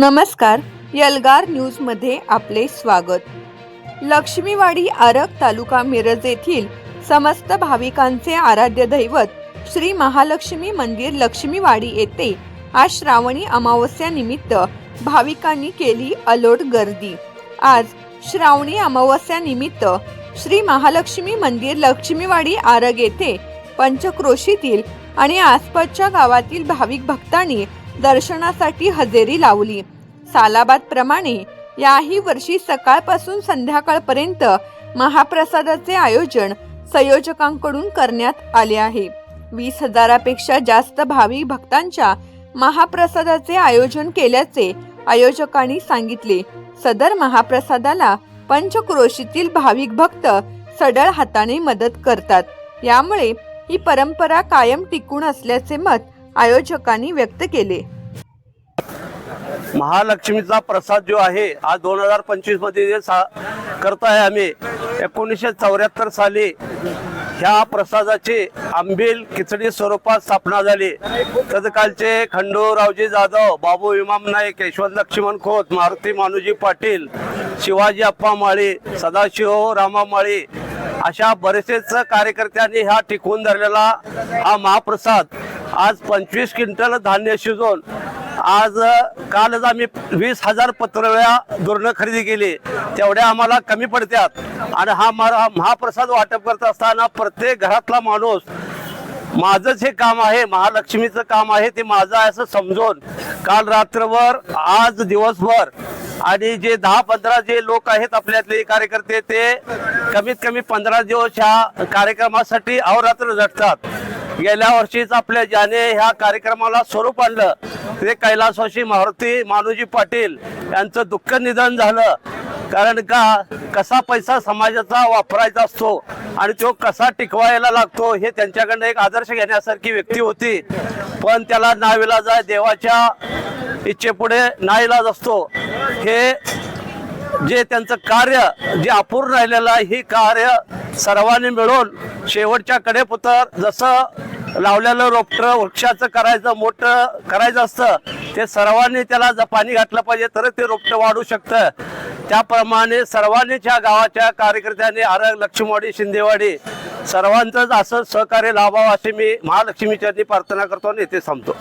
नमस्कार यलगार न्यूजमध्ये आपले स्वागत. लक्ष्मीवाडी आरग तालुका मिरज येथील समस्त भाविकांचे आराध्य दैवत श्री महालक्ष्मी मंदिर लक्ष्मीवाडी येथे आज श्रावणी अमावस्या निमित्त भाविकांनी केली अलोट गर्दी. आज श्रावणी अमावस्या निमित्त श्री महालक्ष्मी मंदिर लक्ष्मीवाडी आरग येथे पंचक्रोशीतील आणि आसपासच्या गावातील भाविक भक्तांनी दर्शनासाठी हजेरी लावली. सालाबाद प्रमाणे याही वर्षी सकाळपासून संध्याकाळपर्यंत महाप्रसादाचे आयोजन संयोजकांकडून करण्यात आले आहे. वीस हजारापेक्षा जास्त भाविक भक्तांच्या महाप्रसादाचे आयोजन केल्याचे आयोजकांनी सांगितले. सदर महाप्रसादाला पंचक्रोशीतील भाविक भक्त सडळ हाताने मदत करतात. यामुळे ही परंपरा कायम टिकून असल्याचे मत आयोजकांनी व्यक्त केले. महालक्ष्मीचा प्रसाद जो आहे आज दोन हजार पंचवीसमध्ये जे करत आहे आम्ही एकोणीसशे चौऱ्याहत्तर साली ह्या प्रसादाची आंबील खिचडी स्वरूपात स्थापना झाली. तत्कालचे खंडूरावजी जाधव बाबू इमाम नाईक यशवंत लक्ष्मण खोत मारुती मानुजी पाटील शिवाजी अप्पा माळी सदाशिव रामा माळी अशा बरेचसेच कार्यकर्त्यांनी ह्या टिकवून धरलेला हा महाप्रसाद आज पंचवीस क्विंटल धान्य शिजवून आज कालच आम्ही वीस हजार पत्रव्या दुर्ण खरेदी केली. तेवढ्या आम्हाला कमी पडत्यात. आणि हा मा- महाप्रसाद वाटप करत असताना प्रत्येक घरातला माणूस माझंच हे काम आहे महालक्ष्मीचं काम आहे ते माझं आहे असं समजून काल रात्रभर आज दिवसभर आणि जे दहा पंधरा जे लोक आहेत आपल्यातले कार्यकर्ते ते कमीत कमी पंधरा दिवस ह्या कार्यक्रमासाठी अहोरात्र झटतात. गेल्या वर्षीच आपल्या ज्याने ह्या कार्यक्रमाला स्वरूप आणलं ते कैलासवाशी मारुती मानुजी पाटील यांचं दुःख निधन झालं. कारण का? कसा पैसा समाजाचा वापरायचा असतो आणि तो कसा टिकवायला लागतो हे त्यांच्याकडनं एक आदर्श घेण्यासारखी व्यक्ती होती. पण त्याला नाविलाज आहे देवाच्या इच्छेपुढे नाईलाज असतो. हे जे त्यांचं कार्य जे अपूर्ण राहिलेलं आहे हे कार्य सर्वांनी मिळून शेवटच्या कडेपुतर जसं लावलेलं रोपटं वृक्षाचं करायचं मोठं करायचं असतं ते सर्वांनी त्याला जर पाणी घातलं पाहिजे तरच ते रोपटं वाढू शकतं. त्याप्रमाणे सर्वांनी त्या गावाच्या कार्यकर्त्यांनी आरग लक्ष्मीवाडी शिंदेवाडी सर्वांचंच असं सहकार्य लाभावं अशी मी महालक्ष्मीच्या प्रार्थना करतो आणि येथे थांबतो.